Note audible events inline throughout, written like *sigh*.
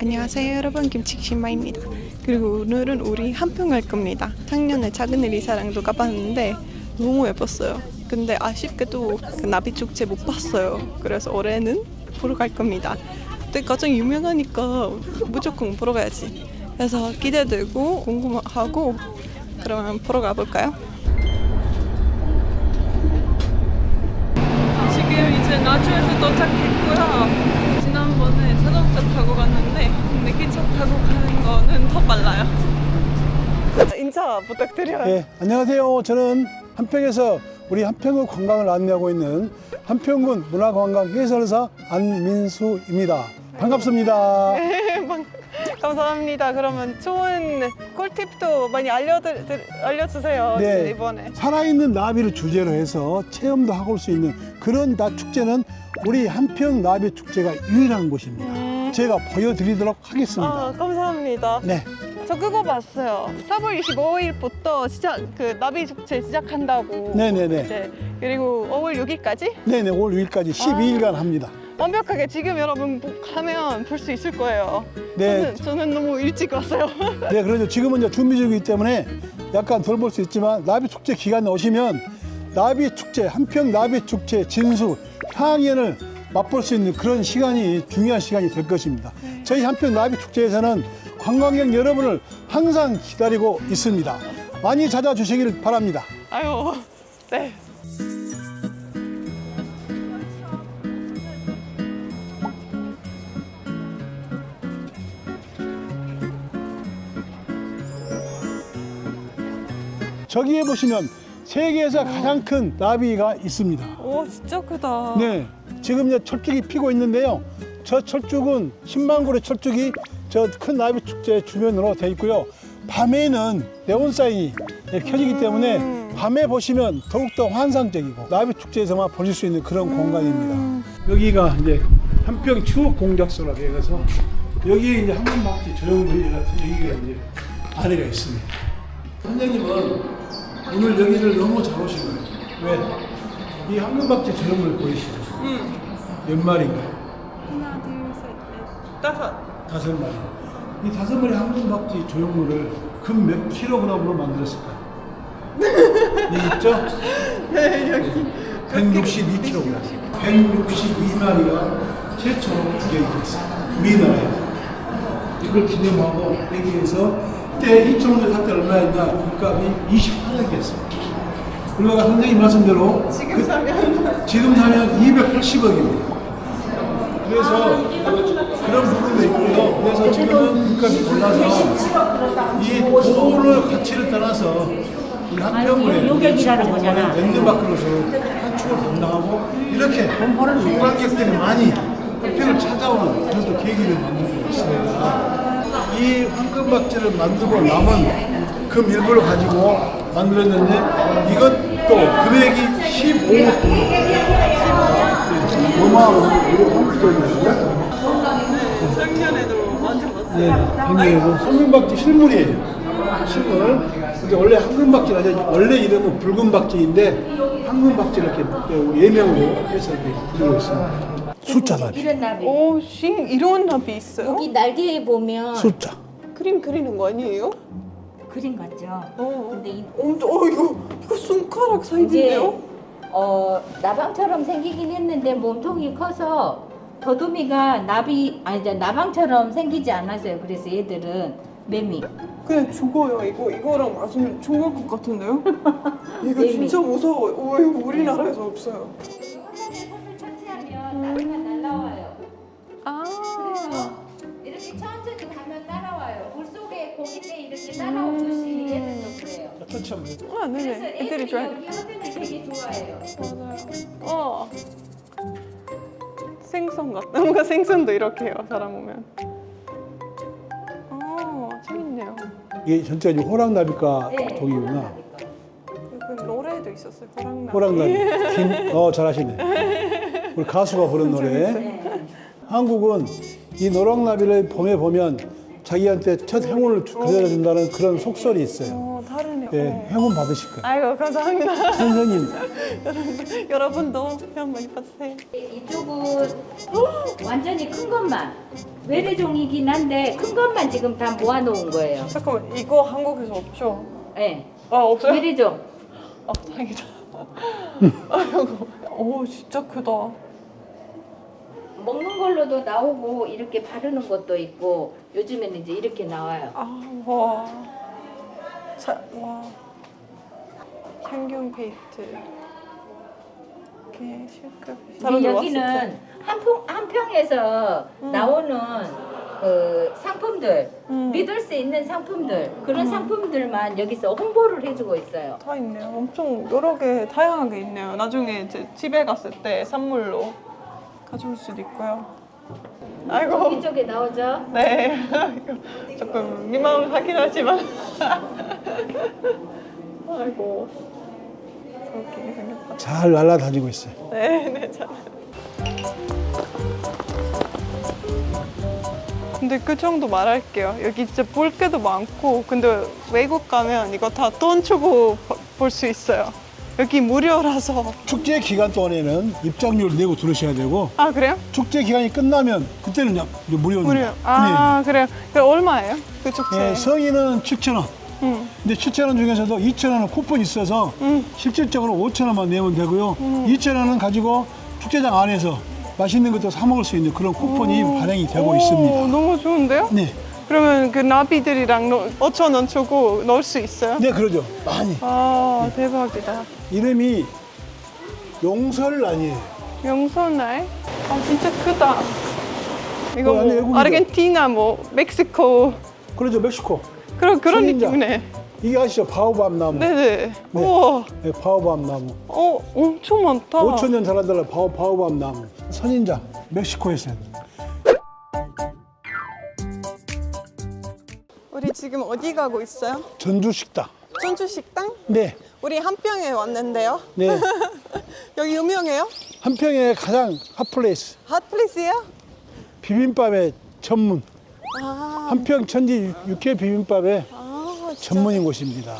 안녕하세요 여러분 김치신마입니다. 그리고 오늘은 우리 한평 갈 겁니다. 작년에 작은 일 이 사랑도 가봤는데 너무 예뻤어요. 근데 아쉽게도 그 나비 축제 못 봤어요. 그래서 올해는 보러 갈 겁니다. 근데 가장 유명하니까 무조건 보러 가야지. 그래서 기대되고 궁금하고 그러면 보러 가볼까요? 지금 이제 나주에서 도착했고요. 타고 갔는데 근데 기차 타고 가는 거는 더 빨라요. 인사 부탁드려요. 네, 안녕하세요. 저는 한평에서 우리 한평의 관광을 안내하고 있는 한평군 문화관광 해설사 안민수입니다. 반갑습니다. *laughs* 네, 방- *laughs* 감사합니다. 그러면 좋은 꿀팁도 많이 알려드, 드- 알려주세요. 네. 이번에. 살아있는 나비를 주제로 해서 체험도 하고 올 수 있는 그런 나 축제는 우리 한평 나비 축제가 유일한 곳입니다. 음. 제가 보여드리도록 하겠습니다. 아, 감사합니다. 네, 저 그거 봤어요. 4월 25일부터 시작 그 나비 축제 시작한다고. 네네네. 이제 그리고 5월 6일까지 네네, 올 6일까지 12일간 합니다. 완벽하게 지금 여러분 보- 가면 볼 수 있을 거예요. 네, 저는, 저는 너무 일찍 왔어요. *laughs* 네, 그러죠. 지금은 이제 준비 중이기 때문에 약간 덜 볼 수 있지만 나비 축제 기간에 오시면 나비 축제, 한평 나비 축제 진수 향연을 맛볼 수 있는 그런 시간이 중요한 시간이 될 것입니다. 저희 한평 나비 축제에서는 관광객 여러분을 항상 기다리고 있습니다. 많이 찾아주시길 바랍니다. 아유, 네. 저기에 보시면 세계에서 가장 큰 나비가 있습니다. 오, 진짜 크다. 네, 지금 이제 철쭉이 피고 있는데요. 저 철쭉은 10만 그루의 철쭉이 저 큰 나비 축제 주변으로 돼 있고요. 밤에는 네온사인이 켜지기 때문에 밤에 보시면 더욱더 환상적이고 나비 축제에서만 보실 수 있는 그런 공간입니다. 여기가 이제 한평 추억 공작소라고 해서 여기에 이제 한번박지 조형물이 같은 여기가 이제 안에가 있습니다. 선생님은 오늘 여기를 너무 잘 오신 거예요. 왜? 이 한번박지 조형물 보이시죠? 음. 몇 마리인가요? 하나, 둘, 셋, 넷, 다섯. 다섯 마리. 이 다섯 마리 한번박지 조형물을 금 몇 킬로그램으로 만들었을까요? *laughs* 여기 있죠? 네, 여기. 162kg. 162마리가 최초로 기억됐어요. 우리나라에. 이걸 기념하고 여기에서 그때 2,500살때 얼마였나? 국값이 28억이었어요. 우리가 선생님 말씀대로 지금 사면 지금 사면 280억입니다. 그래서 그런 부분도 있고요. 그래서 지금은 국값이 올라서 이 돈을 가치를 떠나서 우리 한평구에 요격이라는 거잖아. 랜드마크로서 한축을 담당하고 이렇게 관광객들이 많이 한평을 찾아오는 그런 또 계기를 만들고 있습니다. 이 황금박지를 만들고 남은 금 일부를 가지고 만들었는데 이것도 금액이 15억 돈. 어마어마한 작년에도 완전 봤어요. 네, 한국에도 황금박쥐 실물이에요. 실물. 근데 원래 황금박쥐가 아니라 원래 이름은 붉은박쥐인데 황금박쥐를 이렇게 예명으로 해서 이렇게 부르고 있습니다. 숫자다. 이런 나비. 오, 신 이런 나비 있어요? 여기 날개에 보면 숫자. 그림 그리는 거 아니에요? 그림 같죠. 어. 근데 이, 엄청, 어, 이거, 이거 손가락 이제 사이즈인데요? 어 나방처럼 생기긴 했는데 몸통이 커서 더듬이가 나비 아니 저 나방처럼 생기지 않았어요. 그래서 얘들은 매미. 그냥 죽어요. 이거, 이거랑 맞으면 죽을 것 같은데요? *laughs* 이거 매미. 진짜 무서워요. 오, 이거 우리나라에서 없어요. 나비가 날라와요. 아. 그래서 이렇게 천천히 가면 따라와요. 물 속에 고기 때 이렇게 따라오듯이 얘들도 그래요. 터치 한번 해볼까요? 아, 그래서 네네. 애들이 애들이 좋아해. 여기 되게 좋아해요. 맞아요. 어. 생선 같다. *laughs* 뭔가 생선도 이렇게 해요. 사람 오면. 어, 재밌네요. 이게 전체가 호랑나비과 네. 동이구나. 그 노래도 있었어요. 호랑나비. 호랑나비. 김, *laughs* 어, 잘하시네. 우리 가수가 부른 노래. 네. 한국은 이 노랑나비를 봄에 보면 자기한테 첫 행운을 그려다 준다는 그런 속설이 있어요. 어, 다르네요. 예, 어. 행운 받으실 거예요. 아이고 감사합니다. 선생님, *laughs* 여러분도 편 많이 받으세요. 이쪽은 완전히 큰 것만 외래종이긴 한데 큰 것만 지금 다 모아놓은 거예요. 잠깐만 이거 한국에서 없죠? 예. 아 없어요? 외래종. 아 다행이다. *laughs* 아 이거 오 진짜 크다. 먹는 걸로도 나오고 이렇게 바르는 것도 있고 요즘에는 이제 이렇게 나와요. 아 와. 자, 와. 향균 페이트. 이렇게 실크. 근데 여기는 한평 한평에서 음. 나오는 그 상품들 음. 믿을 수 있는 상품들 그런 상품들만 여기서 홍보를 해주고 있어요. 다 있네요. 엄청 여러 개 다양하게 있네요. 나중에 이제 집에 갔을 때 선물로 가져올 수도 있고요. 아이고. 이쪽에 나오죠? 네. *laughs* 조금 민망하긴 하지만. *laughs* 아이고. 그렇게 생겼다. 잘 날아다니고 있어요. 네, 네, 잘. 근데 그 정도 말할게요. 여기 진짜 볼 게도 많고, 근데 외국 가면 이거 다 돈 주고 볼 수 있어요. 여기 무료라서. 축제 기간 동안에는 입장료를 내고 들으셔야 되고 아, 그래요? 축제 기간이 끝나면 그때는 이제 무료입니다. 무료. 아, 그래요? 그 얼마예요? 그 축제? 네. 네, 성인은 7,000원. 응. 근데 7,000원 중에서도 2,000원은 쿠폰이 있어서 응. 실질적으로 5,000원만 내면 되고요. 2,000원은 가지고 축제장 안에서 맛있는 것도 사 먹을 수 있는 그런 쿠폰이 발행이 되고 오, 있습니다. 너무 좋은데요? 네. 그러면 그 나비들이랑 5천 원 주고 넣을 수 있어요? 네, 그러죠. 많이. 아, 대박이다. 이름이 용설란이에요. 명소날? 아 진짜 크다. 이거 어, 아니, 뭐. 아르헨티나 뭐 멕시코 그러죠, 멕시코. 그런 그런 선인장. 느낌이네. 이게 아시죠? 바오밥 나무. 네. 네 네. 우와. 바오밥 나무. 어 엄청 많다. 5천 년 살아달라 바오, 바오밥 나무. 선인장. 멕시코에서. 지금 어디 가고 있어요? 전주 식당. 전주 식당? 네. 우리 한평에 왔는데요. 네. *laughs* 여기 유명해요? 한평의 가장 핫플레이스. 핫플레이스예요? 비빔밥의 전문. 아, 한평 천지 육회 비빔밥의 아 진짜. 전문인 곳입니다.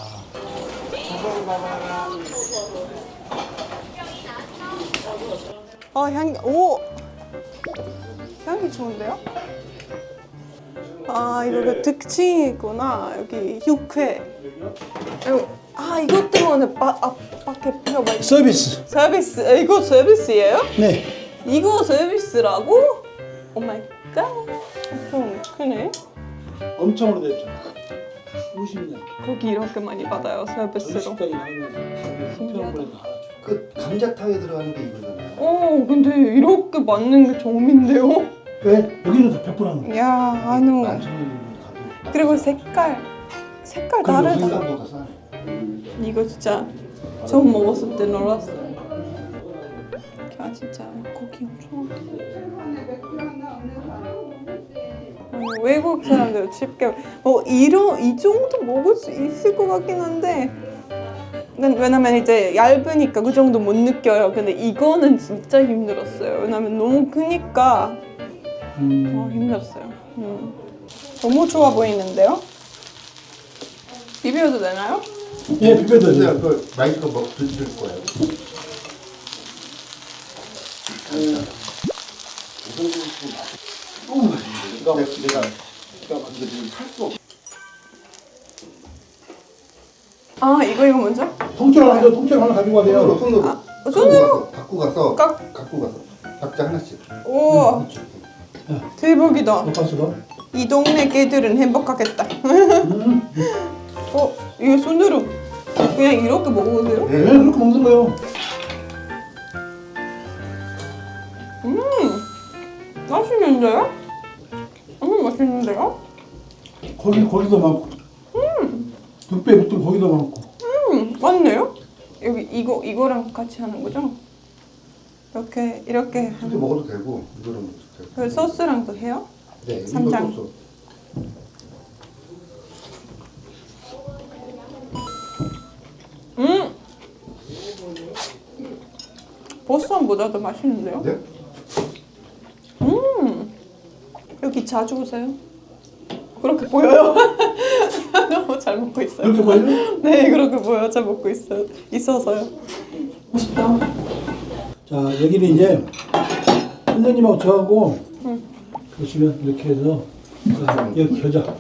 아 향기 오 향기 좋은데요? 아 이거 그 특징이구나 여기 육회. 아이고, 아 이것 때문에 바, 아, 밖에 뼈 많이. 서비스. 서비스 아, 이거 서비스예요? 네. 이거 서비스라고? 오 마이 갓. 엄청 크네. 엄청 오래됐죠. 50년. 고기 이렇게 많이 받아요 서비스로. 식당이 나오면 엄청 오래다. 그 감자탕에 들어가는 게 이거잖아요. 어 근데 이렇게 맞는 게 처음인데요? 왜? 여기는 다 100% 하는 거야. 야 한우. 만천원 가도 그리고 색깔 색깔 그리고 다르다. 생각보다 싸. 이거 진짜 처음 먹었을 때 놀랐어요. 아 진짜 고기 엄청 많다. 아니, 외국 사람들 쉽게 뭐 이런 이 정도 먹을 수 있을 것 같긴 한데 난- 왜냐면 이제 얇으니까 그 정도 못 느껴요. 근데 이거는 진짜 힘들었어요. 왜냐면 너무 크니까 어, 힘들었어요. 음. 너무 좋아 보이는데요? 비벼도 되나요? 예, 비벼도 근데 돼요. 그 마이크 뭐 드실 거예요. 너무 맛있는데. 내가 내가 이거 지금 살수 없. 아 이거 이거 먼저? 통째로 하나, 통째로 하나 가지고 가세요. 손으로 손으로? 갖고 가서 깍. 갖고 가서 각자 하나씩. 우 와 대박이다. 똑같이가. 이 동네 개들은 행복하겠다. *laughs* 어 이거 손으로 그냥 이렇게 먹어도 돼요? 네, 그렇게 먹는 거예요. 음 맛있는데요? 음 맛있는데요? 고기, 고기도 많고. 뚝배 붙은 고기도 많고. 음 맞네요? 여기 이거 이거랑 같이 하는 거죠? 이렇게 이렇게 이렇게 하는 먹어도 되고 이거는 먹어도 되고. 그 소스랑도 해요? 네, 삼장. 음 보쌈보다 더 맛있는데요? 네? 음 여기 자주 오세요? 그렇게 보여요? *laughs* 너무 잘 먹고 있어요. 이렇게 보여요? 네 그렇게 보여 잘 먹고 있어 있어서요. 맛있다. 자, 여기는 이제 선생님하고 저하고 보시면 이렇게 해서 자, 여기 겨자.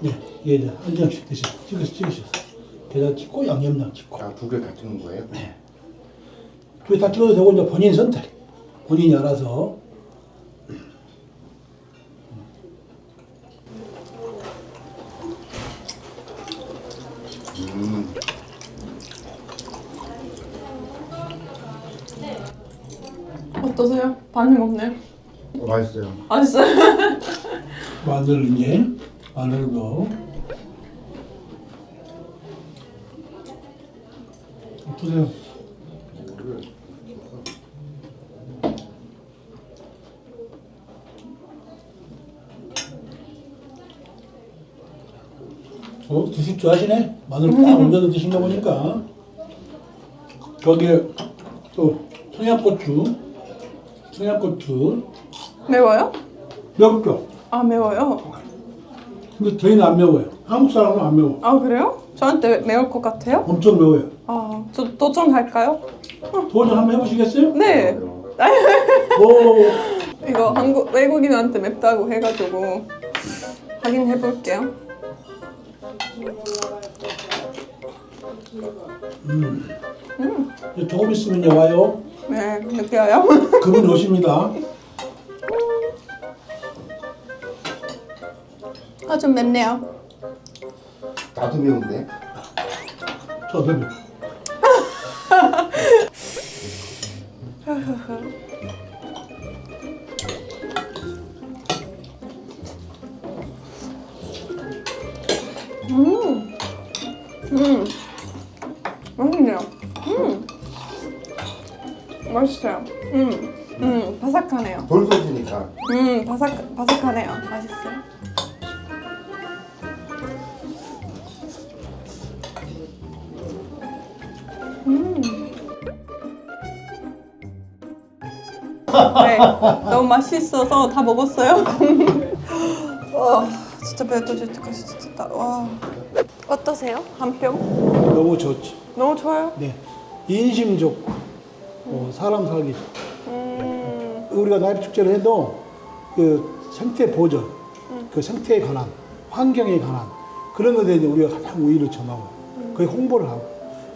네, 예, 네, 한 점씩 드시, 찍으시, 찍으셨어. 겨자 찍고 양념장 찍고. 아, 두 개 같은 거예요? 네. 두 개 다 찍어도 되고 이제 본인 선택. 본인이 알아서. 음. 어떠세요? 반응 없네요. 맛있어요. 맛있어요. *laughs* 마늘 이제 마늘도. 어떠세요? 어, 드실 줄 아시네? 마늘 딱 얹어서 드신 거 보니까. 거기에 또 청양고추, 청양고추, 매워요? 맵죠? 아 매워요. 근데 저희는 안 매워요. 한국 사람은 안 매워. 아 그래요? 저한테 매울 것 같아요? 엄청 매워요. 아, 저 도전할까요? 도전 한번 해보시겠어요? 네. 오, *laughs* 이거 한국 외국인한테 맵다고 해가지고 확인해 볼게요. 이제 조금 있으면 와요. 네, 느껴요. *laughs* 그분 오십니다. 아, 좀 맵네요. 나도 매운데. 저배 *laughs* 네, 너무 맛있어서 다 먹었어요. *laughs* 와, 진짜 배 터질 때까지 진짜 다, 와. 어떠세요? 한 병? 너무 좋지. 너무 좋아요. 네. 인심 좋고, 어, 사람 살기 좋고. 음, 우리가 나이트 축제를 해도 그 생태 보전, 그 생태에 관한, 환경에 관한 그런 것에 이제 우리가 가장 우위를 점하고 거의 홍보를 하고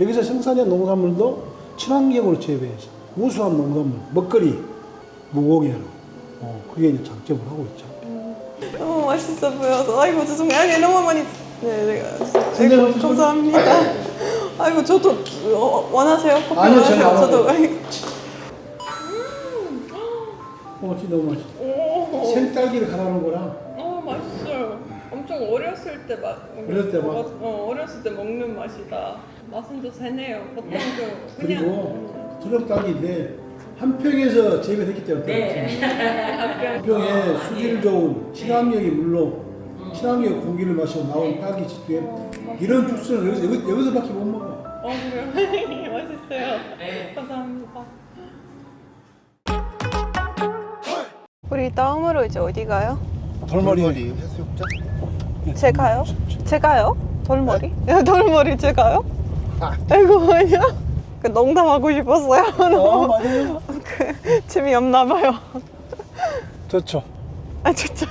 여기서 생산된 농산물도 친환경으로 재배해서 우수한 농산물, 먹거리, 무공해로 어, 그게 이제 장점을 하고 있죠. 너무 맛있어 보여서 아이고 죄송해요. 아니 너무 많이 네, 네. 진짜 아이고, 감사합니다. *laughs* 아이고 저도 어, 원하세요? 커피 아니요, 원하세요? 안 저도 어, 진짜 너무 맛있어. 생딸기를 갈아놓은 거라 어 맛있어요. 엄청 어렸을 때 맛. 어렸을 때 맛? 어 어렸을 때 먹는 맛이다. 맛은 더 세네요. 보통 그 그리고 트럭 딸기인데 한 평에서 재배했기 때문에 한 평에 수질 좋은 친환경이 물론 친환경 공기를 마시고 나온 딸기 집에 이런 주스는 여기서, 여기, 여기서 밖에 못 먹어. 어 그래요? *laughs* 맛있어요. 감사합니다. 우리 다음으로 이제 어디 가요? 돌머리 해수욕장? 제가요? 제가요? 돌머리? 돌머리 *laughs* 제가요? 아이고 아니야. 그 농담하고 싶었어요. 어, *laughs* 맞아요. 그 *laughs* 재미없나 봐요. 좋죠. 아 진짜.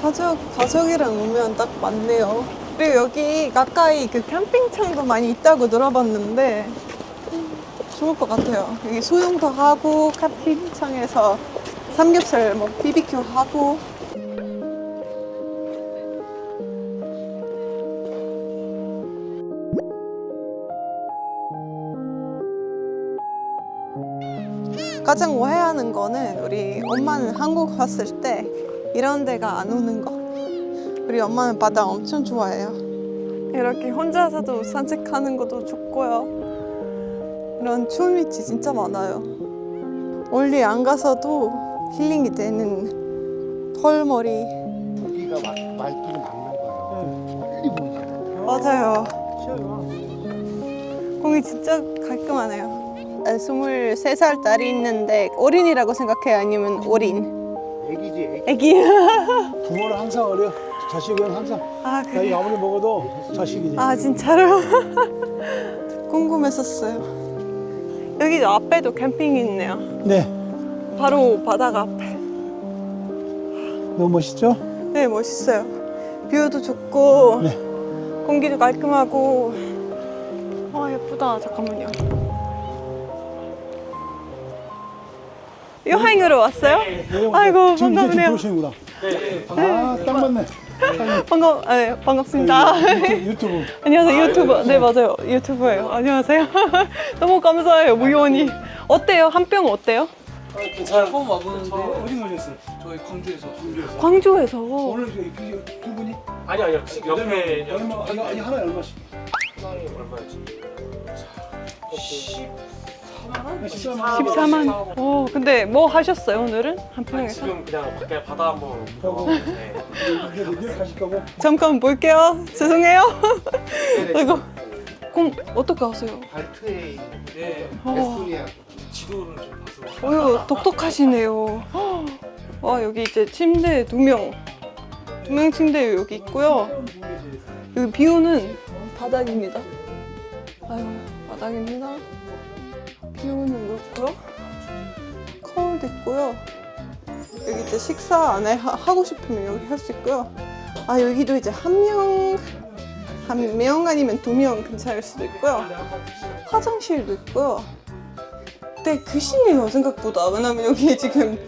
가족 가족이랑 오면 딱 맞네요. 그리고 여기 가까이 그 캠핑장도 많이 있다고 들어봤는데 좋을 것 같아요. 여기 수영도 하고 캠핑장에서 삼겹살 뭐 비비큐 하고 가장 오해하는 거는 우리 엄마는 한국 왔을 때 이런 데가 안 오는 거. 우리 엄마는 바다 엄청 좋아해요. 이렇게 혼자서도 산책하는 것도 좋고요. 이런 추운 위치 진짜 많아요. 멀리 안 가서도 힐링이 되는 털머리. 여기가 막 말귀를 막는 거예요. 맞아요. 공이 진짜 깔끔하네요. 23살 딸이 있는데 어린이라고 생각해요? 아니면 어린? 애기지, 애기. 애기? *laughs* 부모는 항상 어려. 자식은 항상 아, 나이 그래. 아무리 먹어도 자식이지. 아, 진짜로? *laughs* 궁금했었어요. 여기 앞에도 캠핑이 있네요. 네, 바로 바다가 앞에. 너무 멋있죠? 네, 멋있어요. 뷰도 좋고, 네. 공기도 깔끔하고. 와, 예쁘다. 잠깐만요. 여행으로 왔어요? 아이고, 지금 이제 좀 반갑네요. 들어오시는구나. 아, 딱 맞네. *laughs* 반갑, 아, 네, 반갑습니다. 유튜브, 유튜브. *laughs* 안녕하세요. 유튜버. 네, 맞아요. 유튜버예요. 안녕하세요. *laughs* 너무 감사해요. 우연히. 어때요? 한평 어때요? 괜찮아요. 처음 와보는데 어디 오셨어요? 저희 광주에서 광주에서 광주에서. 오늘 그, 그, 두 분이? 아니 아니 혹시 옆에 얼마, 아니, 아니, 하나에 얼마씩? 얼마였지? 14만 14만. 오, 근데 뭐 하셨어요, 오늘은? 한평에서? 지금 그냥 밖에 바다 한번 보고 네. 가실 *laughs* 거고. 잠깐 볼게요. 죄송해요. 이거. 그럼 어떻게 하세요? 발트에 있는 네. 어, 에스토니아 지도를 좀 봐서 어휴, 똑똑하시네요. 와, 여기 이제 침대 두 명. 두 명 침대 여기 있고요. 여기 비우는 바닥입니다. 아유, 바닥입니다. 비우는 그렇고요. 거울도 있고요. 여기 이제 식사 안에 하, 하고 싶으면 여기 할 수 있고요. 아, 여기도 이제 한 명, 한 명 아니면 두명 괜찮을 수도 있고요. 화장실도 있고요. 되게 크시네요, 생각보다. 왜냐면 여기 *laughs* 지금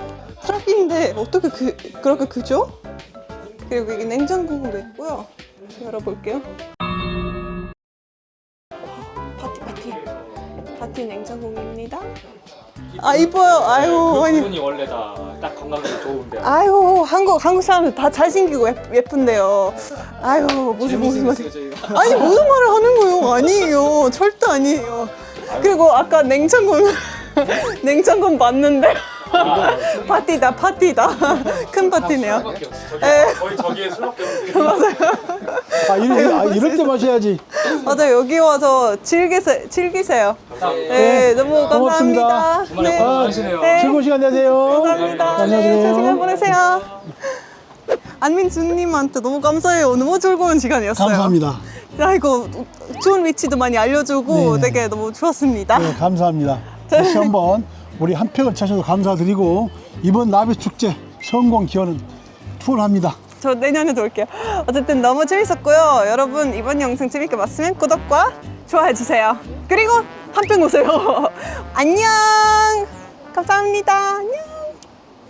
트럭인데 어떻게 그, 그렇게 크죠? 그리고 여기 냉장고도 있고요. 열어볼게요. 파티 냉장고입니다. 아 이뻐요. 아유 그 아니 부분이 원래 다 딱 건강에 좋은데 아유 한국 한국 사람들 다 잘생기고 예, 예쁜데요. 아유 무슨 무슨 말 저희가 *laughs* 아니 무슨 말을 하는 거예요? 아니에요. 절대 아니에요. 그리고 아까 냉장고는 *laughs* 냉장고 맞는데 *laughs* 파티다 파티다 *laughs* 큰 파티네요. 술밖에 없어. 저기 에. 거의 저기에 술밖에 *laughs* 맞아요. 아, 이럴, 아, 이럴 때 마셔야지. 맞아요. 여기 와서 즐기세, 즐기세요. 감사합니다. 네, 너무 고맙습니다. 감사합니다. 주말에 네. 건강하시네요. 네. 즐거운 시간 되세요. 감사합니다. 네, 안녕하세요. 좋은 시간 보내세요. 안민주님한테 너무 감사해요. 너무 즐거운 시간이었어요. 감사합니다. 아이고, 좋은 위치도 많이 알려주고 네네. 되게 너무 좋았습니다. 네, 감사합니다. 다시 한번 우리 한평을 찾아서 감사드리고 이번 나비 축제 성공 기원은 투혼합니다. 저 내년에도 올게요. 어쨌든 너무 재밌었고요. 여러분 이번 영상 재밌게 봤으면 구독과 좋아해 주세요. 그리고 한평 오세요. *laughs* 안녕. 감사합니다. 안녕.